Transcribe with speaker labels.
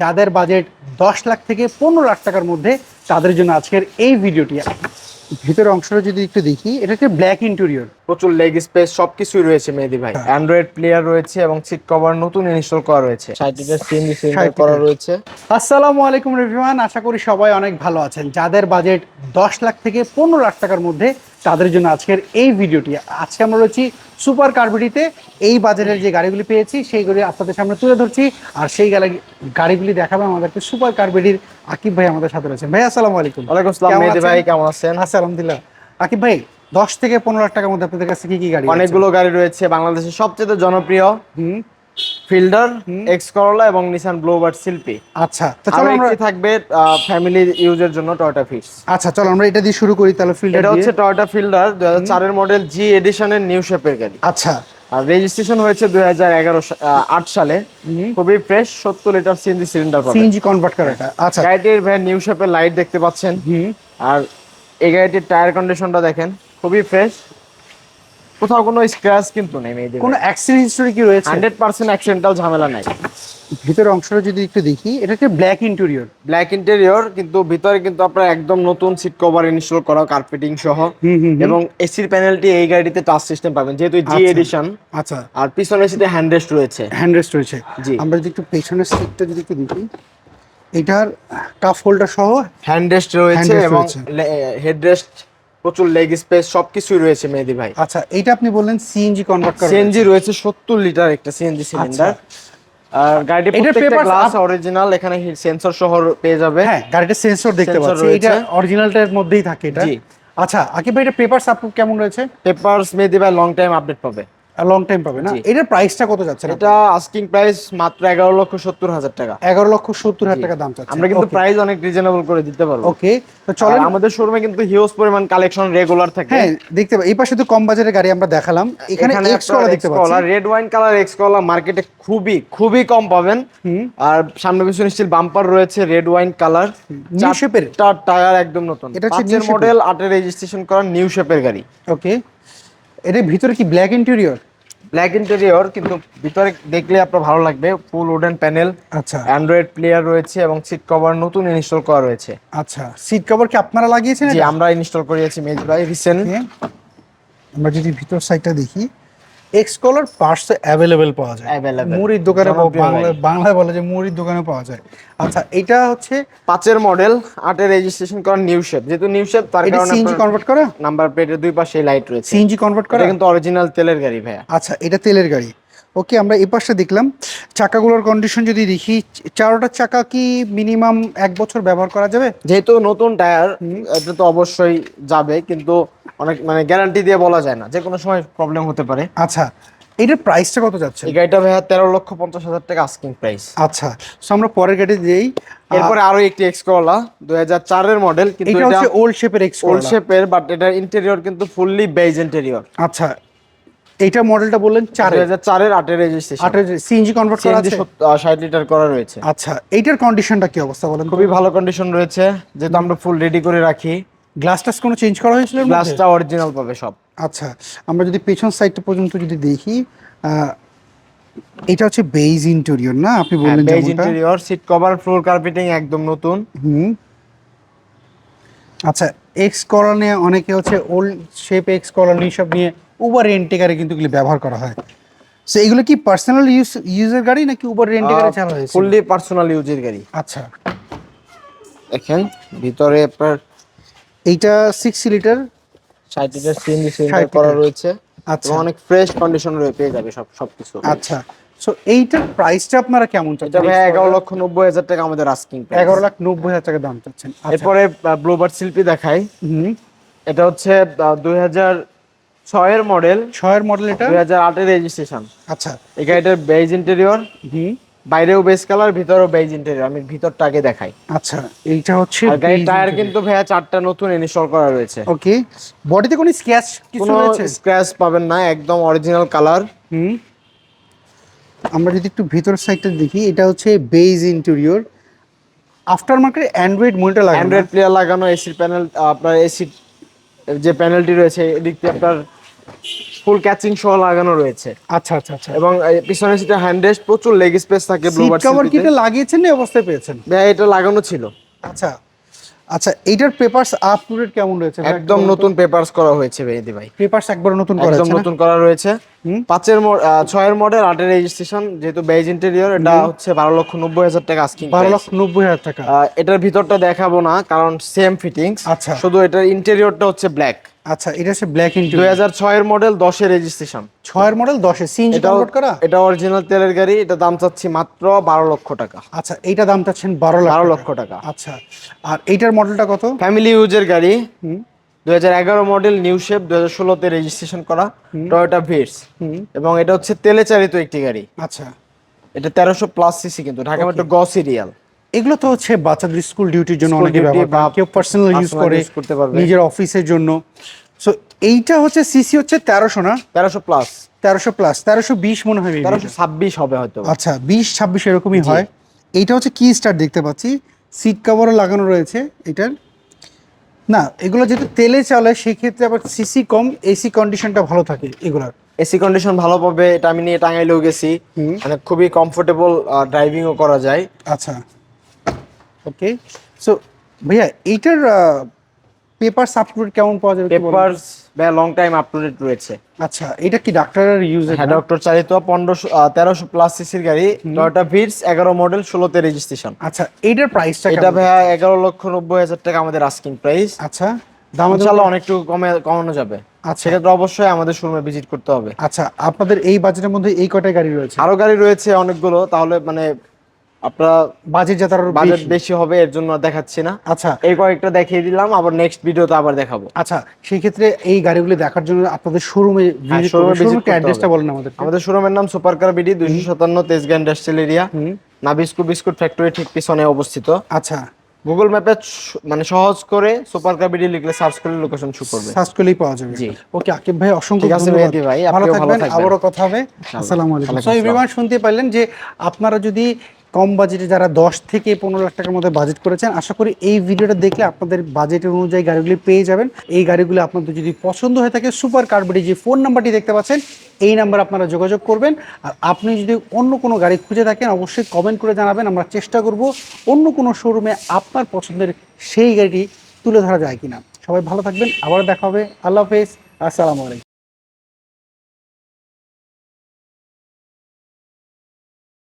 Speaker 1: যাদের বাজেট দশ লাখ থেকে পনেরো লাখ টাকার মধ্যে তাদের জন্য আজকের এই ভিডিওটি। ভিতরের অংশটা যদি একটু দেখি এটা হচ্ছে ব্ল্যাক ইন্টেরিয়র
Speaker 2: প্রচুর লেগ স্পেস সবকিছুই রয়েছে মেহেদি ভাই। অ্যান্ড্রয়েড প্লেয়ার রয়েছে এবং সিট কভার নতুন ইনস্টল করা রয়েছে। সিএনজি সিলিন্ডার
Speaker 1: 60
Speaker 2: করা রয়েছে।
Speaker 1: আসসালামু আলাইকুম রিভিওয়ান আশা করি সবাই অনেক ভালো আছেন। যাদের বাজেট দশ লাখ থেকে পনেরো লাখ টাকার মধ্যে তাদের জন্য আজকের এই ভিডিওটি। আজকে আমরা রয়েছি সুপার কার্বিটিতে এই বাজারের যে গাড়িগুলি পেয়েছি সেইগুলি আপনাদের সামনে তুলে ধরছি। আর সেই গাড়ি- গাড়িগুলি দেখাবে আমাদেরকে। সুপার কার্বিটির আকিব ভাই আমাদের সাথে রয়েছেন। ভাই আসসালামু আলাইকুম।
Speaker 2: ওয়ালাইকুম আসসালাম মেহেদি ভাই কেমন আছেন?
Speaker 1: আচ্ছা আলহামদুলিল্লাহ। আকিব ভাই দশ থেকে পনেরো লাখ টাকার মধ্যে আপনাদের কাছে কি কি গাড়ি
Speaker 2: অনেকগুলো গাড়ি রয়েছে বাংলাদেশের সবচেয়ে জনপ্রিয়
Speaker 1: হুম।
Speaker 2: ফিল্ডার এক্স করলা এবং নিসান ব্লোবার্ড শিল্পী।
Speaker 1: আচ্ছা তো চলো আমরা
Speaker 2: থাকবে ফ্যামিলি ইউজের জন্য টয়োটা ফিক্স
Speaker 1: আচ্ছা চলো আমরা এটা দিয়ে শুরু করি তাহলে ফিল্ডার
Speaker 2: এটা হচ্ছে টয়োটা ফিল্ডার দুই হাজার চারের মডেল জি এডিশনের নিউ শেপের গাড়ি।
Speaker 1: আচ্ছা।
Speaker 2: আর রেজিস্ট্রেশন হয়েছে দুই হাজার এগারো আট সালে। খুবই ফ্রেশ সত্তর litre CNG cylinder
Speaker 1: CNG convert করা আচ্ছা।
Speaker 2: গাড়িটির ভ্যান নিউ শেপের লাইট দেখতে পাচ্ছেন। আর এই গাড়িটির টায়ার কন্ডিশনটা দেখেন খুবই ফ্রেশ কোথাও কোনো স্ক্র্যাচ কিন্তু নেই মেয়েদের
Speaker 1: কোনো অ্যাক্সিডেন্ট হিস্টোরি কি রয়েছে?
Speaker 2: হান্ড্রেড পার্সেন্ট অ্যাক্সিডেন্টাল ঝামেলা নাই।
Speaker 1: ভিতরের অংশটা যদি একটু দেখি এটা হচ্ছে ব্ল্যাক ইন্টেরিয়র
Speaker 2: ব্ল্যাক ইন্টেরিয়র কিন্তু ভিতরে কিন্তু আপনার একদম নতুন সিট কভার ইনস্টল করা কার্পেটিং সহ। এবং এসির প্যানেলটি এই গাড়িতে টাচ সিস্টেম পাবেন যেহেতু জি
Speaker 1: আচ্ছা।
Speaker 2: এডিশন
Speaker 1: আচ্ছা।
Speaker 2: আর পিছনের সিটে হ্যান্ডরেস্ট রয়েছে।
Speaker 1: হ্যান্ডরেস্ট রয়েছে।
Speaker 2: জি।
Speaker 1: আমরা যদি একটু পেছনের সিটটা যদি একটু দেখি এটার কাপ হোল্ডার সহ
Speaker 2: হ্যান্ডরেস্ট রয়েছে এবং। হেডরেস্ট প্রচুর লেগ স্পেস সবকিছুই রয়েছে মেহেদি ভাই।
Speaker 1: আচ্ছা এটা আপনি বললেন সিএনজি কনভার্ট করা
Speaker 2: সিএনজি রয়েছে। সত্তর লিটার একটা সিএনজি সিলিন্ডার আর গাড়িটি প্রত্যেকটা গ্লাস অরিজিনাল এখানে সেন্সর সহ পেয়ে যাবে।
Speaker 1: হ্যাঁ গাড়িটা সেন্সর দেখতে পাচ্ছি। এটা অরিজিনালটার মধ্যেই থাকে এটা। আচ্ছা আকিব ভাই এটা পেপার সাপোর্ট কেমন রয়েছে?
Speaker 2: পেপারস মেয়ে দিবা লং টাইম আপডেট পাবে।
Speaker 1: লং টাইম পাবে না। এটার প্রাইসটা কত যাচ্ছে?
Speaker 2: এটা আস্কিং প্রাইস মাত্র এগারো লক্ষ সত্তর হাজার টাকা।
Speaker 1: এগারো লক্ষ সত্তর হাজার টাকা দাম চাচ্ছে।
Speaker 2: আমরা কিন্তু প্রাইস অনেক রিজনেবল করে দিতে পারব।
Speaker 1: ওকে তো চলেন।
Speaker 2: আমাদের শোরুমে কিন্তু হিউজ পরিমাণ কালেকশন রেগুলার থাকে।
Speaker 1: হ্যাঁ দেখতে পাই এই পাশে তো কম বাজারের গাড়ি আমরা দেখালাম। এখানে এক্স কলা দেখতে পাচ্ছি।
Speaker 2: রেড ওয়াইন কালার এক্স কলা মার্কেটে খুবই খুবই কম পাবেন। আর সামনে পিছনে স্টিল বাম্পার রয়েছে রেড ওয়াইন কালার
Speaker 1: নিউ শেপের
Speaker 2: টায়ার একদম নতুন।
Speaker 1: এটা হচ্ছে।
Speaker 2: মডেল আটের রেজিস্ট্রেশন করা নিউ শেপের গাড়ি।
Speaker 1: ওকে এর ভিতরে কি ব্ল্যাক ইন্টেরিয়র
Speaker 2: ব্ল্যাক ইন্টেরিয়র কিন্তু ভিতরে দেখলে আপনার ভালো লাগবে ফুল উডেন প্যানেল
Speaker 1: আচ্ছা।
Speaker 2: অ্যান্ড্রয়েড প্লেয়ার রয়েছে এবং সিট কভার নতুন ইনস্টল করা রয়েছে।
Speaker 1: আচ্ছা সিট কভার কি আপনারা লাগিয়েছেন
Speaker 2: জি আমরা ইনস্টল করিয়েছি মেজ ভাই রিসেন্ট
Speaker 1: আমরা যদি ভিতর সাইডটা দেখি। এক্স কলার পার্টস অ্যাভেলেবেল পাওয়া যায়. মুড়ির দোকানে বাংলায় বলে যে মুড়ির দোকানে পাওয়া যায়। আচ্ছা এটা হচ্ছে
Speaker 2: পাঁচের মডেল আটের রেজিস্ট্রেশন করা নিউ শেপ যেহেতু নিউ শেপ তার কারণে
Speaker 1: সিএনজি কনভার্ট করা?
Speaker 2: নাম্বার প্লেটের দুই পাশে লাইট রয়েছে।
Speaker 1: সিএনজি কনভার্ট করা?
Speaker 2: কিন্তু অরিজিনাল তেলের গাড়ি ভাইয়া।
Speaker 1: আচ্ছা এটা তেলের গাড়ি। ওকে আমরা এই পাশটা দেখলাম চাকাগুলোর কন্ডিশন যদি দেখি চারোটা চাকা কি মিনিমাম এক বছর ব্যবহার করা যাবে?
Speaker 2: যেহেতু নতুন টায়ার এটা তো অবশ্যই যাবে কিন্তু অনেক মানে গ্যারান্টি দিয়ে বলা যায় না যে কোনো সময় প্রবলেম হতে পারে।
Speaker 1: আচ্ছা এটার প্রাইসটা কত যাচ্ছে?
Speaker 2: এই গাড়িটা ভাইয়া তেরো লক্ষ পঞ্চাশ হাজার টাকা আস্কিং প্রাইস
Speaker 1: আচ্ছা সো আমরা পরের গাড়ি দিই
Speaker 2: এরপরে আরও একটি এক্স করলা দুই হাজার চারের মডেল কিন্তু
Speaker 1: এটা হচ্ছে ওল্ড শেপের এক্স
Speaker 2: ওল্ড শেপের বাট এটার ইন্টেরিয়র কিন্তু ফুললি বেজ ইন্টেরিয়র
Speaker 1: আচ্ছা এইটা মডেলটা বললেন চারে।
Speaker 2: হাজার চারের আটের রেজিস্ট্রেশন
Speaker 1: আটের সিএনজি কনভার্ট করা আছে?
Speaker 2: ষাট লিটার করা রয়েছে।
Speaker 1: আচ্ছা এইটার কন্ডিশনটা কি অবস্থা বলেন
Speaker 2: খুবই ভালো কন্ডিশন রয়েছে যেহেতু আমরা ফুল রেডি করে রাখি।
Speaker 1: গ্লাস টাস কোনো চেঞ্জ করা হয়েছিল
Speaker 2: গ্লাসটা অরিজিনাল পাবে সব।
Speaker 1: আচ্ছা আমরা যদি পেছন সাইডটা পর্যন্ত যদি দেখি এটা হচ্ছে বেজ ইন্টেরিয়র না? আপনি বললেন
Speaker 2: beige interior seat cover floor carpeting একদম নতুন।
Speaker 1: হুম। আচ্ছা এক্স কলার নিয়ে অনেকে হচ্ছে ওল্ড শেপ এক্স কলার সব নিয়ে উবার রেন্টেকারে কিন্তু এগুলি ব্যবহার করা হয়। সো এগুলো কি পার্সোনাল ইউজ ইউজের গাড়ি নাকি উবার রেন্টেকারে চালা হয়েছে?
Speaker 2: ফুললি পার্সোনাল ইউজের গাড়ি।
Speaker 1: আচ্ছা।
Speaker 2: দেখেন ভিতরে আপনার
Speaker 1: এইটা সিক্স লিটার
Speaker 2: ষাট লিটার সিএনজি
Speaker 1: 60
Speaker 2: সিলিন্ডার করা রয়েছে।
Speaker 1: আচ্ছা।
Speaker 2: অনেক ফ্রেশ কন্ডিশন রয়ে পেয়ে যাবে সব সবকিছু।
Speaker 1: আচ্ছা। সো এইটার প্রাইসটা আপনারা কেমন
Speaker 2: এটা
Speaker 1: চাচ্ছেন
Speaker 2: ভাই এগারো লক্ষ নব্বই হাজার টাকা আমাদের আস্কিং
Speaker 1: এগারো লাখ নব্বই হাজার টাকা দাম চাচ্ছেন। আচ্ছা।
Speaker 2: এরপরে ব্লোবার শিল্পী দেখাই। এটা হচ্ছে দুই হাজার ছয়ের মডেল
Speaker 1: ছয়ের মডেল এটা?
Speaker 2: দুই হাজার আটের রেজিস্ট্রেশন
Speaker 1: আচ্ছা।
Speaker 2: এই গাড়িটার বেজ ইন্টেরিয়র
Speaker 1: হুম।
Speaker 2: বাইরেও বেস কালার ভিতরেও বেজ ইন্টেরিয়র আমি ভিতরটা আগে দেখাই।
Speaker 1: আচ্ছা এইটা হচ্ছে
Speaker 2: গাড়ির টায়ার কিন্তু ভাইয়া চারটা নতুন ইনস্টল করা রয়েছে।
Speaker 1: ওকে বডিতে কোনো স্ক্র্যাচ কিছু রয়েছে?
Speaker 2: স্ক্র্যাচ পাবেন না একদম অরিজিনাল কালার
Speaker 1: হুম আমরা যদি একটু ভিতর সাইডটা দেখি এটা হচ্ছে beige interior after market Android monitor লাগানো।
Speaker 2: অ্যান্ড্রয়েড প্লেয়ার লাগানো এসির প্যানেল আপনার এসি যে প্যানেলটি রয়েছে এদিক দিয়ে আপনার ফুল ক্যাচিং সহ লাগানো রয়েছে।
Speaker 1: আচ্ছা আচ্ছা আচ্ছা।
Speaker 2: এবং পিছনের সিটে হ্যান্ড রেস্ট প্রচুর লেগ স্পেস থাকে
Speaker 1: সিট
Speaker 2: ব্লুবার্ড
Speaker 1: কভার কি এটা লাগিয়েছেন না অবস্থায় পেয়েছেন?
Speaker 2: ভাই এটা লাগানো ছিল।
Speaker 1: আচ্ছা। আচ্ছা এইটার পেপারস আপ টু ডেট কেমন রয়েছে?
Speaker 2: একদম নতুন পেপারস করা হয়েছে মেহেদি ভাই।
Speaker 1: পেপারস একবার নতুন করা
Speaker 2: একদম নতুন করা রয়েছে। পাঁচের ছয়ের মডেল আটের রেজিস্ট্রেশন যেহেতু বেজ ইন্টেরিয়র এটা হচ্ছে বারো লক্ষ নব্বই হাজার টাকা আস্কিং
Speaker 1: বারো লক্ষ নব্বই হাজার টাকা।
Speaker 2: এটার ভিতরটা দেখাবো না কারণ সেম ফিটিংস
Speaker 1: আচ্ছা।
Speaker 2: শুধু এটার ইন্টেরিয়রটা হচ্ছে ব্ল্যাক
Speaker 1: আচ্ছা এটা হচ্ছে ব্ল্যাক ইন্টেরিয়র দুই
Speaker 2: হাজার ছয়ের মডেল দশের রেজিস্ট্রেশন
Speaker 1: ছয়ের মডেল দশে সিএনজি কনভার্ট করা?
Speaker 2: এটা অরিজিনাল তেলের গাড়ি এটা দাম চাচ্ছি মাত্র বারো লক্ষ টাকা।
Speaker 1: আচ্ছা এইটা দাম চাচ্ছেন বারো
Speaker 2: বারো লক্ষ টাকা।
Speaker 1: আচ্ছা আর এইটার মডেলটা কত?
Speaker 2: ফ্যামিলি ইউজের গাড়ি। হাজার এগারো মডেল নিউ শেপ দুই হাজার ষোলোতে রেজিস্ট্রেশন করা টয়োটা ভিটস এবং এটা হচ্ছে তেলে চালিত একটি গাড়ি।
Speaker 1: আচ্ছা।
Speaker 2: এটা তেরোশো প্লাস সিসি কিন্তু ঢাকা মেট্রো গ সিরিয়াল
Speaker 1: এগুলো তো হচ্ছে বাচ্চাদের স্কুল ডিউটির জন্য অনেকে ব্যবহার করে।
Speaker 2: বা
Speaker 1: কেউ পার্সোনাল ইউজ করে। নিজের অফিসের জন্য। সো এইটা হচ্ছে সিসি হচ্ছে তেরোশো না?
Speaker 2: তেরোশো প্লাস
Speaker 1: তেরোশো প্লাস তেরোশো বিশ মনে হয়
Speaker 2: তেরোশো ছাব্বিশ হবে হয়তো।
Speaker 1: আচ্ছা বিশ ছাব্বিশ এরকমই হয়। এইটা হচ্ছে কি স্টার দেখতে পাচ্ছি। সিট কভারও লাগানো রয়েছে এটার। না এগুলো যেহেতু তেলে চলে সেক্ষেত্রে আবার সিসি কম এসি কন্ডিশনটা ভালো থাকে এগুলার।
Speaker 2: এসি কন্ডিশন ভালো পাবে এটা আমি নিয়ে টাঙ্গাইলেও গেছি। মানে খুবই কমফোর্টেবল ড্রাইভিংও করা যায়।
Speaker 1: আচ্ছা। ওকে সো ভাইয়া এইটার পেপার সাপোর্ট কেমন পাওয়া যাবে একটু বলুন।
Speaker 2: পেপারস বা long time up to date রয়েছে।
Speaker 1: আচ্ছা এটা কি ডাক্তারের ইউজ
Speaker 2: হ্যাঁ ডক্টর চালিত পনেরোশো তেরোশো প্লাস সিসির গাড়ি টয়োটা ভিটস এগারো মডেল ষোলোতে রেজিস্ট্রেশন
Speaker 1: আচ্ছা এইটার প্রাইসটা
Speaker 2: এটা ভাইয়া এগারো লক্ষ নব্বই হাজার টাকা আমাদের আস্কিং প্রাইস
Speaker 1: আচ্ছা দাম
Speaker 2: ইনশাল্লাহ অনেকটু কমে কমানো যাবে।
Speaker 1: আচ্ছা।
Speaker 2: সেক্ষেত্রে অবশ্যই আমাদের শোরুমে ভিজিট করতে হবে।
Speaker 1: আচ্ছা আপনাদের এই বাজেটের মধ্যে এই কয়টাই গাড়ি রয়েছে?
Speaker 2: আরও গাড়ি রয়েছে অনেকগুলো তাহলে মানে আপনারা
Speaker 1: বাজেট যাতে আরও
Speaker 2: বাজেট
Speaker 1: বেশি।
Speaker 2: হবে এর জন্য দেখাচ্ছি না।
Speaker 1: আচ্ছা।
Speaker 2: এই কয়েকটা দেখিয়ে দিলাম আবার নেক্সট ভিডিওতে আবার দেখাবো।
Speaker 1: আচ্ছা সেই ক্ষেত্রে এই গাড়িগুলি দেখার জন্য আপনাদের শোরুমে
Speaker 2: করতে
Speaker 1: অ্যাড্রেসটা বলেন আমাদের
Speaker 2: আমাদের শোরুমের নাম সুপার কার বিডি দুইশো সাতান্ন Tejgaon industrial area Nabisco biscuit factory ঠিক পিছনে অবস্থিত।
Speaker 1: আচ্ছা।
Speaker 2: গুগল ম্যাপে মানে সহজ করে সুপার কার বিডি লিখলে সার্চ করলে লোকেশন শো করবে।
Speaker 1: সার্চ করলেই পাওয়া যাবে।
Speaker 2: জি।
Speaker 1: ওকে আকিব ভাই অসংখ্য ধন্যবাদ।
Speaker 2: ভাই,
Speaker 1: ভালো
Speaker 2: ভালো
Speaker 1: থাকবেন
Speaker 2: থাকবেন।
Speaker 1: আবারও কথা হবে। আসসালামু আলাইকুম। সো এভরিওয়ান শুনতে পারলেন যে আপনারা যদি কম বাজেটে যারা দশ থেকে পনেরো লাখ টাকার মধ্যে বাজেট করেছেন, আশা করি এই ভিডিওটা দেখলে আপনাদের বাজেটের অনুযায়ী গাড়িগুলি পেয়ে যাবেন। এই গাড়িগুলি আপনাদের যদি পছন্দ হয়ে থাকে সুপার কার্বডি যে ফোন নাম্বারটি দেখতে পাচ্ছেন, এই নাম্বার আপনারা যোগাযোগ করবেন। আর আপনি যদি অন্য কোনো গাড়ি খুঁজে থাকেন, অবশ্যই কমেন্ট করে জানাবেন, আমরা চেষ্টা করব অন্য কোনো শোরুমে আপনার পছন্দের সেই গাড়িটি তুলে ধরা যায় কিনা। সবাই ভালো থাকবেন, আবার দেখা হবে। আল্লাহ হাফেজ, আসসালামু আলাইকুম।